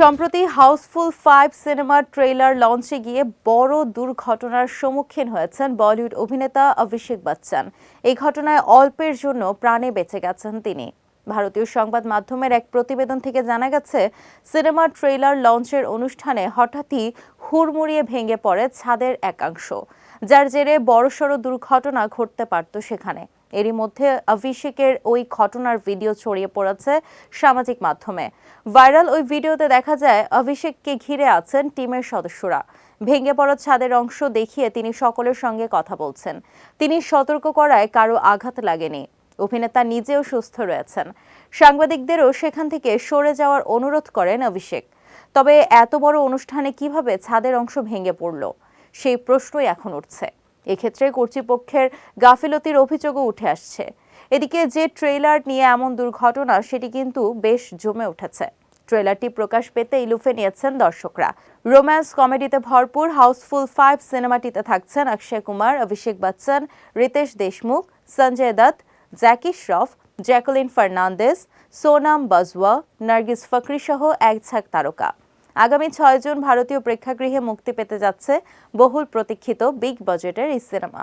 সম্প্রতি Housefull five সিনেমার trailer লঞ্চে গিয়ে বড় দুর্ঘটনার সম্মুখীন হয়েছেন বলিউড অভিনেতা অভিষেক বচ্চন। এই ঘটনায় অল্পের জন্য প্রাণে বেঁচে গেছেন তিনি। ভারতীয় সংবাদ মাধ্যমের এক প্রতিবেদন থেকে জানা গেছে, সিনেমার ট্রেলার লঞ্চের অনুষ্ঠানে হঠাৎই হুড়মুড়িয়ে ভেঙে পড়ে ছাদের একাংশ। যার জেরে বড়সড় দুর্ঘটনা ঘটতে পারত সেখানে। এরই মধ্যে অভিষেকের ওই ঘটনার ভিডিও ছড়িয়ে পড়েছে সামাজিক মাধ্যমে। ভাইরাল ওই ভিডিওতে দেখা যায়, অভিষেককে ঘিরে আছেন টিমের সদস্যরা। ভেঙে পড়া ছাদের অংশ দেখিয়ে তিনি সকলের সঙ্গে কথা বলছেন। তিনি সতর্ক করায় কারও আঘাত লাগেনি। অভিনেতা নিজেও সুস্থ রয়েছেন। সাংবাদিকদেরও সেখান থেকে সরে যাওয়ার অনুরোধ করেন অভিষেক। তবে এত বড় অনুষ্ঠানে কীভাবে ছাদের অংশ ভেঙে পড়ল? সেই প্রশ্নই এখন উঠছে। এক্ষেত্রে কর্তৃপক্ষের গাফিলতির অভিযোগও উঠে আসছে। এদিকে যে ট্রেলার নিয়ে এমন দুর্ঘটনা, সেটি কিন্তু বেশ জমে উঠেছে। ট্রেলারটি প্রকাশ পেতে ইলুফে নিয়েছেন দর্শকরা। রোম্যান্স কমেডিতে ভরপুর হাউসফুল ফাইভ সিনেমাটিতে থাকছেন অক্ষয় কুমার, অভিষেক বচ্চন, রিতেশ দেশমুখ, সঞ্জয় দত্ত, জ্যাকি শ্রফ, জ্যাকলিন ফার্নান্দেস সোনাম বাজওয়া, নার্গিস ফকরি সহ এক ঝাঁক তারকা। আগামী ছয় জুন ভারতীয় প্রেক্ষাগৃহে মুক্তি পেতে যাচ্ছে বহুল প্রতীক্ষিত বিগ বাজেটের এই সিনেমা।